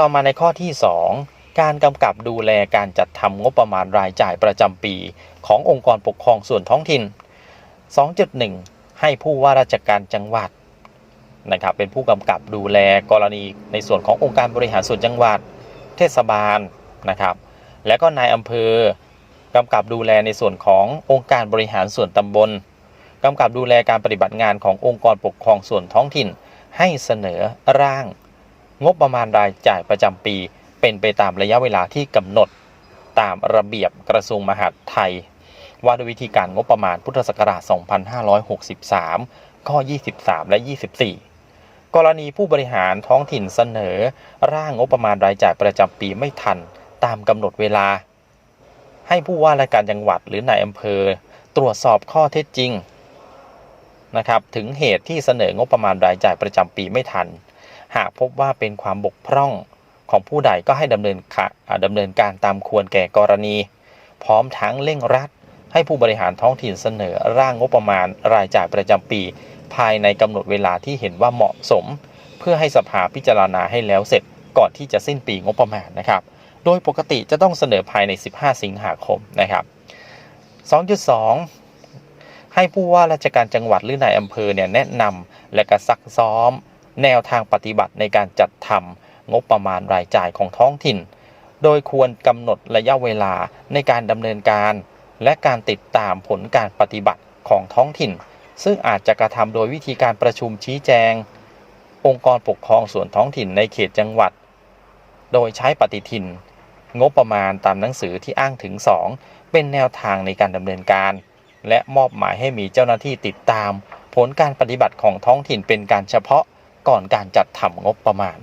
ต่อมาในข้อที่ 2 การกำกับดูแลการจัดทำงบประมาณรายจ่ายประจำปี ขององค์กรปกครองส่วนท้องถิ่น 2.1 ให้ผู้ว่าราชการจังหวัดนะครับเป็นผู้กำกับดูแลกรณีในส่วนขององค์การบริหารส่วนจังหวัด เทศบาลนะครับ และก็นายอำเภอกำกับดูแลในส่วนขององค์การบริหารส่วนตำบลกำกับดูแลการปฏิบัติงานขององค์กรปกครองส่วนท้องถิ่น ให้เสนอร่าง งบประมาณรายจ่ายประจำปี เป็นไปตามระยะเวลาที่กำหนดตามระเบียบกระทรวงมหาดไทย ว่าด้วยวิธีการงบประมาณพุทธศักราช 2563 ข้อ 23 และ 24 กรณีผู้บริหารท้องถิ่นเสนอ ร่างงบประมาณรายจ่ายประจำปีไม่ทันตามกำหนดเวลา ให้ผู้ว่าราชการจังหวัดหรือนายอำเภอ ตรวจสอบข้อเท็จจริงนะครับถึงเหตุที่เสนองบประมาณรายจ่ายประจำปีไม่ทัน หากพบว่าเป็นความบกพร่องของผู้ใดก็ให้ดำเนินค่ะอ่าดำเนินการตามควรแก่กรณี พร้อมทั้งเร่งรัด ให้ผู้บริหารท้องถิ่นเสนอร่างงบประมาณรายจ่ายประจำปี ภายในกำหนดเวลาที่เห็นว่าเหมาะสม เพื่อให้สภาพิจารณาให้แล้วเสร็จก่อนที่จะสิ้นปีงบประมาณนะครับ โดยปกติจะต้องเสนอภายใน 15 สิงหาคมนะครับ 2.2 ให้ผู้ว่าราชการจังหวัดหรือนายอำเภอเนี่ยแนะนำและก็ซักซ้อม แนวทางปฏิบัติในการจัดทำงบประมาณรายจ่ายของท้องถิ่น โดยควรกำหนดระยะเวลาในการดำเนินการ และการติดตามผลการปฏิบัติของท้องถิ่น ซึ่งอาจจะกระทำโดยวิธีการประชุมชี้แจง องค์กรปกครองส่วนท้องถิ่นในเขตจังหวัด โดยใช้ปฏิทิน งบประมาณตามหนังสือที่อ้างถึง 2 เป็นแนวทางในการดำเนินการ และมอบหมายให้มีเจ้าหน้าที่ติดตาม ผลการปฏิบัติของท้องถิ่นเป็นการเฉพาะ ก่อนการจัดทำงบประมาณ